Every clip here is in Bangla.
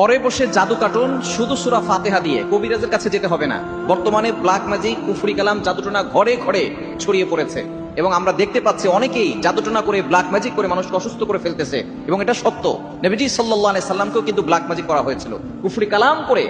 পরে বসে জাদু কার্টুন শুধু সুরা ফাতেহা দিয়ে। কবিরাজের কাছে যেতে হবে না। বর্তমানে ব্ল্যাক ম্যাজিক, কুফরি কালাম, জাদুটোনা ঘরে ঘরে ছড়িয়ে পড়েছে। এবং আমরা দেখতে পাচ্ছি অনেকেই জাদুটোনা করে ব্ল্যাক ম্যাজিক করে মানুষকে অসুস্থ করে ফেলতেছে। এবং এটা সত্য। নবীজি সাল্লাহ সাল্লামকেও কিন্তু ব্ল্যাক ম্যাজিক করা হয়েছিল। কুফরি কালাম করে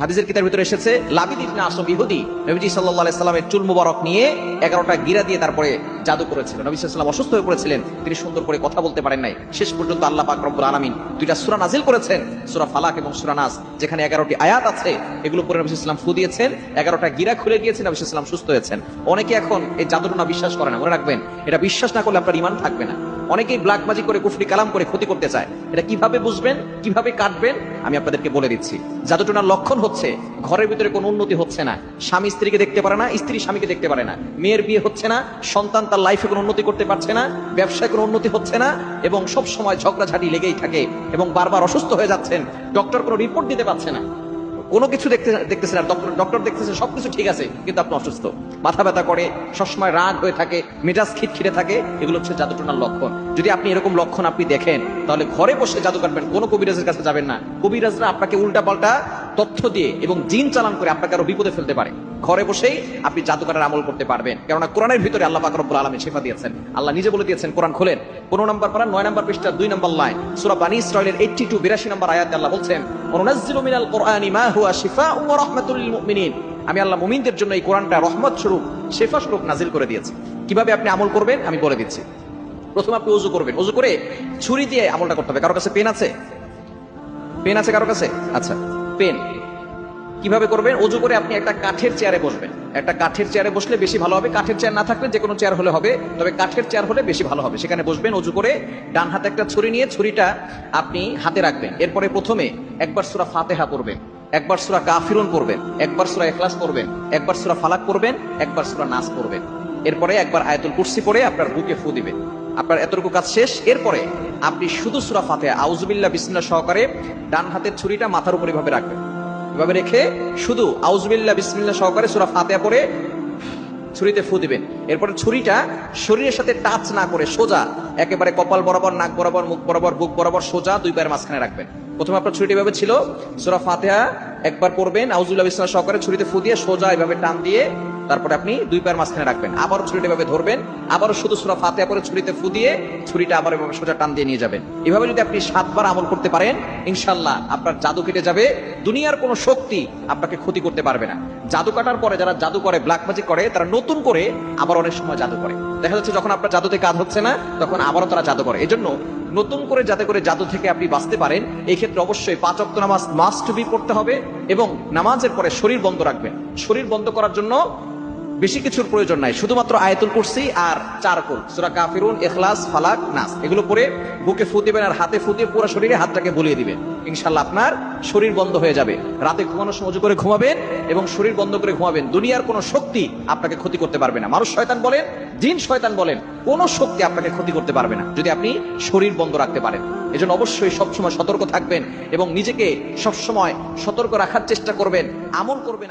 হাদিসের কিতাবের ভিতরে এসেছে, লাবিদ ইবনে আসম ইহুদি। নবীজি আলাইহি সাল্লামের চুল মুবারক নিয়ে 11টা গিরা দিয়ে তারপরে জাদু করেছিল নবী সাল্লাল্লাহু অসুস্থ হয়ে পড়েছিলেন। তিনি সুন্দর করে কথা বলতে পারেন নাই। শেষ পর্যন্ত আল্লাহ পাক রব্বুল আলামিন দুইটা সূরা নাজিল করেছেন। সূরা ফালাক এবং সূরা নাস, যেখানে 11টি আয়াত আছে। এগুলো পরে নবী সাল্লাল্লাহু ফু দিয়েছেন। 11টা গিরা খুলে গিয়েছেন নবী সাল্লাল্লাহু সুস্থ হয়েছেন। অনেকে এখন এই জাদুটনা বিশ্বাস করে না, মনে রাখবেন। এটা বিশ্বাস না করলে আপনার ঈমান থাকবে না। অনেকেই ব্ল্যাক ম্যাজিক করে, কুফরি কালাম করে ক্ষতি করতে চায়। এটা কীভাবে বুঝবেন, কীভাবে কাটবেন, আমি আপনাদেরকে বলে দিচ্ছি। জাদুটনার লক্ষণ হচ্ছে ঘরের ভিতরে কোনো উন্নতি হচ্ছে না। স্বামী স্ত্রীকে দেখতে পারে না, স্ত্রী স্বামীকে দেখতে পারে না। মেয়ের বিয়ে হচ্ছে না, সন্তান তার লাইফে কোনো উন্নতি করতে পারছে না, ব্যবসায় কোনো উন্নতি হচ্ছে না, এবং সব সময় ঝগড়াঝাটি লেগেই থাকে এবং বারবার অসুস্থ হয়ে যাচ্ছেন। ডক্টর কোনো রিপোর্ট দিতে পারছে না। কোনো কিছু দেখতে, দেখতেছে না। ডক্টর ডক্টর দেখতেছে সবকিছু ঠিক আছে, কিন্তু আপনি অসুস্থ। মাথা ব্যথা করে, সবসময় রাগ হয়ে থাকে, মেজাজ খিটখিটে থাকে, এগুলো হচ্ছে জাদুটনার লক্ষণ। যদি আপনি এরকম লক্ষণ আপনি দেখেন, তাহলে ঘরে বসে জাদু কাটবেন, কোনো কবিরাজের কাছে যাবেন না। কবিরাজরা আপনাকে উল্টা পাল্টা তথ্য দিয়ে এবং জিন চালান করে আপনাকে আরও বিপদে ফেলতে পারে। ঘরে বসেই আপনি জাদুকারের আমল করতে পারবেন। কেননা কোরআনের ভিতরে আল্লাহ পাক রব্বুল আলামিন শেফা দিয়েছেন। আল্লাহ নিজে বলে দিয়েছেন, কোরআন খোলেন। কোন নম্বর পারা, নয় নম্বর পৃষ্ঠা, দুই নম্বর লাইন। সূরা বানী ইসরাইলের 82 82 নাম্বার আয়াতে আল্লাহ বলছেন অনুনাজ্জিলু মিনাল কোরআনি হুয়া শিফাউন ওয়া রাহমাতুল মুমিনিন। আমি আল্লাহ মুমিনদের জন্য এই কোরআনটা রহমত স্বরূপ, শেফা স্বরূপ নাজিল করে দিয়েছি। কীভাবে আপনি আমল করবেন আমি বলে দিচ্ছি। প্রথমে আপনি ওযু করবেন। ওযু করে ছুরি দিয়ে আমলটা করতে হবে। কারও কাছে পেন আছে? পেন আছে কারও কাছে? আচ্ছা। পেন কীভাবে করবেন? অজু করে আপনি একটা কাঠের চেয়ারে বসবেন। একটা কাঠের চেয়ারে বসলে বেশি ভালো হবে। কাঠের চেয়ার না থাকলে যে কোনো চেয়ার হলে হবে, তবে কাঠের চেয়ার হলে বেশি ভালো হবে। সেখানে বসবেন অজু করে ডান হাতে একটা ছুরি নিয়ে ছুরিটা আপনি হাতে রাখবেন। এরপরে প্রথমে একবার সুরা ফাতেহা পড়বেন, একবার সুরা কাফিরুন পড়বেন, একবার সুরা এখলাস পড়বেন, একবার সুরা ফালাক পড়বেন, একবার সুরা নাস পড়বেন। এরপরে একবার আয়াতুল কুরসি পড়ে আপনার বুকে ফু দিবেন। আপনার এতটুকু কাজ শেষ। এরপরে আপনি শুধু সুরা ফাতেহা আউজুবিল্লাহ বিসমিল্লাহ সহকারে ডান হাতের ছুরিটা মাথার উপর এভাবে রাখবেন। এভাবে রেখে শুধু আউজবিল্লা বিসমিল্লা সহকারে সুরা ফাতেহা পরে ছুরিতে ফু দিবেন। এরপরে ছুরিটা শরীরের সাথে টাচ না করে সোজা, একেবারে কপাল বরাবর, নাক বরাবর, মুখ বরাবর, বুক বরাবর সোজা দুই পায়ের মাঝখানে রাখবেন। প্রথমে আপনার ছুরিটি এভাবে ছিল, সুরা ফাতেহা একবার পড়বেন আউজুল্লাহ বিসমিল্লাহ সহকারে ছুরিতে ফু দিয়ে সোজা এভাবে টান দিয়ে তারপরে আপনি দুই পায়ের মাঝখানে রাখবেন। আবার ছুরিটা এভাবে ধরবেন, আবারও শুধু সুরা ফাতেহা করে ছুরিতে ফু দিয়ে ছুরিটা আবার এভাবে সোজা টান দিয়ে নিয়ে যাবেন। এভাবে যদি আপনি সাতবার আমল করতে পারেন ইনশাল্লাহ আপনার জাদু কেটে যাবে। দুনিয়ার কোনো শক্তি আপনাকে ক্ষতি করতে পারবে না। জাদু কাটার পরে যারা জাদু করে ব্ল্যাক ম্যাজিক করে, তারা নতুন করে আবার অনেক সময় জাদু করে। দেখা যাচ্ছে যখন আপনার জাদুতে কাজ হচ্ছে না, তখন আবারও তারা জাদু করে। এজন্য নতুন করে যাতে করে জাদু থেকে আপনি বাঁচতে পারেন, এই ক্ষেত্রে অবশ্যই পাঁচ নামাজ মাস্ট বি পড়তে হবে এবং নামাজের পরে শরীর বন্ধ রাখবেন। শরীর বন্ধ করার জন্য বেশি কিছুর প্রয়োজন নাই, শুধুমাত্র আয়াতুল কুরসি আর চারকুল সুরা কাফিরুন, ইখলাস, ফালাক, নাস, এগুলো পরে বুকে ফু দিবেন আর হাতে ফু দিয়ে পুরো শরীরে হাতটাকে বলিয়ে দিবেন। ইনশাল্লাহ আপনার শরীর বন্ধ হয়ে যাবে। রাতে ঘুমানোর সময় করে ঘুমাবেন এবং শরীর বন্ধ করে ঘুমাবেন। দুনিয়ার কোনো শক্তি আপনাকে ক্ষতি করতে পারবে না। মানুষ শয়তান বলেন, জিন শয়তান বলেন, কোনো শক্তি আপনাকে ক্ষতি করতে পারবে না, যদি আপনি শরীর বন্ধ রাখতে পারেন। এজন্য অবশ্যই সবসময় সতর্ক থাকবেন এবং নিজেকে সবসময় সতর্ক রাখার চেষ্টা করবেন, আমল করবেন